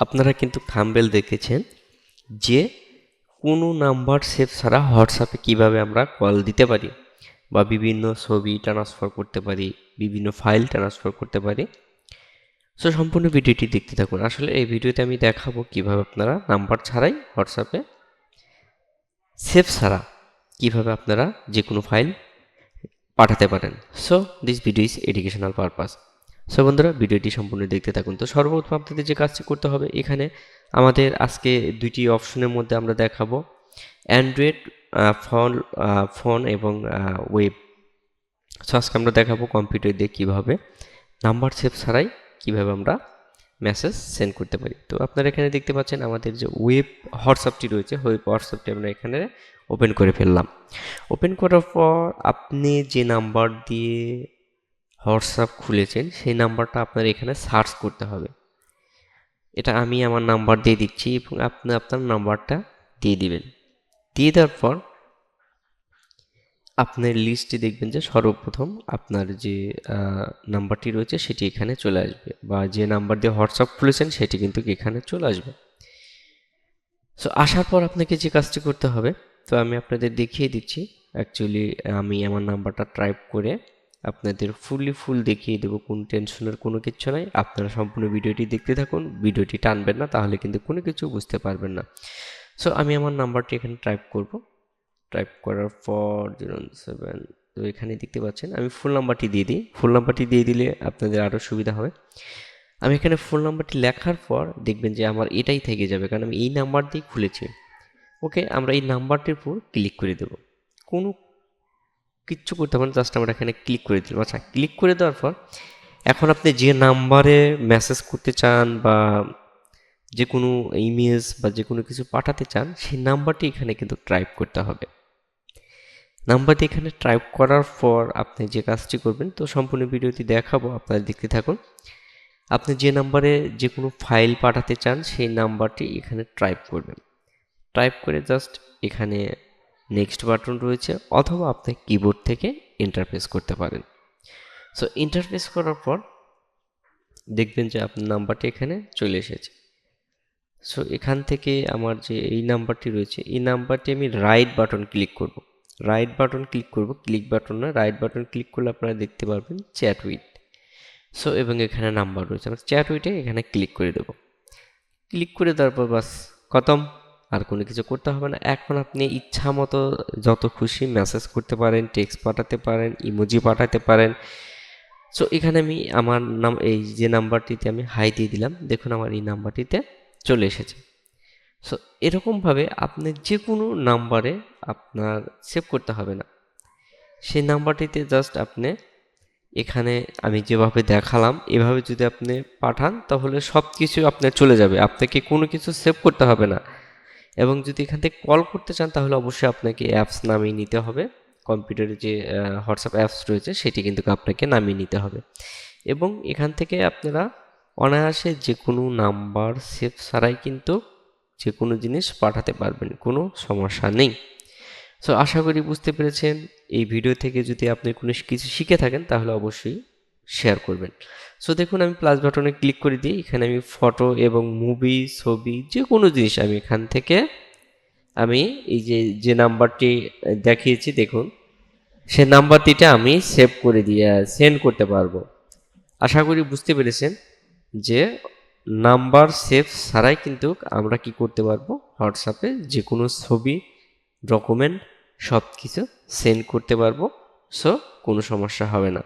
আপনারা কিন্তু থাম্বেল দেখেছেন যে কোনো নাম্বার সেভ ছাড়া হোয়াটসঅ্যাপে কীভাবে আমরা কল দিতে পারি বা বিভিন্ন ছবি ট্রান্সফার করতে পারি, বিভিন্ন ফাইল ট্রান্সফার করতে পারি। সো সম্পূর্ণ ভিডিওটি দেখতে থাকুন। আসলে এই ভিডিওতে আমি দেখাবো কীভাবে আপনারা নাম্বার ছাড়াই হোয়াটসঅ্যাপে সেভ ছাড়া কীভাবে আপনারা যে কোনো ফাইল পাঠাতে পারেন। So this video is educational purpose so বন্ধুরা, ভিডিওটি সম্পূর্ণ দেখতে থাকুন। তো সর্বপ্রথম আপনাদের যে কাজটি করতে হবে, এখানে আমাদের আজকে দুইটি অপশনের মধ্যে আমরা দেখাবো। অ্যান্ড্রয়েড ফোন ফোন এবং ওয়েব। সো আজকে আমরা দেখাবো কম্পিউটার দিয়ে কীভাবে নাম্বার সেভ ছাড়াই কীভাবে আমরা মেসেজ সেন্ড করতে পারি। তো আপনারা এখানে দেখতে পাচ্ছেন আমাদের যে ওয়েব হোয়াটসঅ্যাপটি রয়েছে, ওয়েব হোয়াটসঅ্যাপটি আমরা এখানে ওপেন করে ফেললাম। ওপেন করার পর আপনি যে নাম্বার দিয়ে হোয়াটসঅ্যাপ খুলেছেন, সেই নাম্বারটা আপনার এখানে সার্চ করতে হবে। এটা আমি আমার নাম্বার দিয়ে দিচ্ছি এবং আপনি আপনার নাম্বারটা দিয়ে দিবেন। দিয়ে দেওয়ার পর আপনার লিস্টে দেখবেন যে সর্বপ্রথম আপনার যে নাম্বারটি রয়েছে সেটি এখানে চলে আসবে বা যে নাম্বার দিয়ে হোয়াটসঅ্যাপ খুলেছেন সেটি কিন্তু এখানে চলে আসবে। সো আসার পর আপনাকে যে কাজটি করতে হবে, তো আমি আপনাদের দেখিয়ে দিচ্ছি। অ্যাকচুয়ালি আমি আমার নাম্বারটা টাইপ করে আপনাদের ফুললি ফুল দেখিয়ে দেবো, কোনো টেনশনের কোনো কিছু নাই। আপনারা সম্পূর্ণ ভিডিওটি দেখতে থাকুন, ভিডিওটি টানবেন না, তাহলে কিন্তু কোনো কিছু বুঝতে পারবেন না। সো আমি আমার নাম্বারটি এখানে টাইপ করব। টাইপ করার পর জিরো সেভেন তো এখানে দেখতে পাচ্ছেন, আমি ফুল নাম্বারটি দিয়ে দিই। ফুল নাম্বারটি দিয়ে দিলে আপনাদের আরও সুবিধা হবে। আমি এখানে ফুল নাম্বারটি লেখার পর দেখবেন যে আমার এটাই থেকে যাবে, কারণ আমি এই নাম্বার দিয়ে খুলেছি। ওকে আমরা এই নাম্বারটির উপর ক্লিক করে দেব। কোনো কিচ্ছু করতে হবে না জাস্ট আমরা এখানে ক্লিক করে দিলাম। আচ্ছা ক্লিক করে দেওয়ার পর এখন আপনি যে নাম্বারে মেসেজ করতে চান বা যে কোনো ইমেজ বা যে কোনো কিছু পাঠাতে চান, সেই নাম্বারটি এখানে কিন্তু টাইপ করতে হবে। নাম্বারটি এখানে টাইপ করার পর আপনি যে কাজটি করবেন, তো সম্পূর্ণ ভিডিওটি দেখাবো, আপনারা দেখতে থাকুন। আপনি যে নাম্বারে যে কোনো ফাইল পাঠাতে চান, সেই নাম্বারটি এখানে টাইপ করবেন। টাইপ করে জাস্ট এখানে নেক্সট বাটন রয়েছে, অথবা আপনি কিবোর্ড থেকে ইন্টারফেস করতে পারেন। সো ইন্টারফেস করার পর দেখবেন যে আপনার নাম্বারটি এখানে চলে এসেছে। সো এখান থেকে আমার যে এই নাম্বারটি রয়েছে, এই নাম্বারটি আমি রাইট বাটন ক্লিক করব। রাইট বাটন ক্লিক করব ক্লিক বাটন না রাইট বাটন ক্লিক করলে আপনারা দেখতে পারবেন চ্যাট উইথ সো এবং এখানে নাম্বার রয়েছে, আমরা চ্যাট উইটে এখানে ক্লিক করে দেবো। ক্লিক করে দেওয়ার পর বাস, খতম। আর কোনো কিছু করতে হবে না। এখন আপনি ইচ্ছা মতো যত খুশি মেসেজ করতে পারেন টেক্সট পাঠাতে পারেন ইমোজি পাঠাতে পারেন। সো এখানে আমি আমার নাম, এই যে নাম্বারটিতে আমি হাই দিয়ে দিলাম। দেখুন আমার এই নাম্বারটিতে চলে এসেছে। সো এরকমভাবে আপনি যে কোনো নাম্বারে আপনার সেভ করতে হবে না। সেই নাম্বারটিতে জাস্ট আপনি এখানে আমি যেভাবে দেখালাম, এভাবে যদি আপনি পাঠান, তাহলে সব কিছু আপনার চলে যাবে। আপনাকে কোনো কিছু সেভ করতে হবে না। এবং যদি এখান থেকে কল করতে চান, তাহলে অবশ্যই আপনাকে অ্যাপস নামিয়ে নিতে হবে। কম্পিউটারে যে হোয়াটসঅ্যাপ অ্যাপস রয়েছে, সেটি কিন্তু আপনাকে নামিয়ে নিতে হবে। এবং এখান থেকে আপনারা অনায়াসে যে কোনো নাম্বার সেভ ছাড়াই কিন্তু যে কোনো জিনিস পাঠাতে পারবেন, কোনো সমস্যা নেই। সো আশা করি বুঝতে পেরেছেন। এই ভিডিও থেকে যদি আপনি কোনো কিছু শিখে থাকেন, তাহলে অবশ্যই শেয়ার করবেন। সো দেখুন, আমি প্লাস বাটনে ক্লিক করে দিই। এখানে আমি ফটো এবং মুভি ছবি যে কোনো জিনিস আমি এখান থেকে আমি এই যে যে নাম্বারটি দেখিয়েছি, দেখুন, সে নাম্বারটিটা আমি সেভ করে দিয়ে সেন্ড করতে পারব। আশা করি বুঝতে পেরেছেন যে নাম্বার সেভ ছাড়াই কিন্তু আমরা কি করতে পারব? হোয়াটসঅ্যাপে যে কোনো ছবি ডকুমেন্ট সব কিছু সেন্ড করতে পারব। সো কোনো সমস্যা হবে না।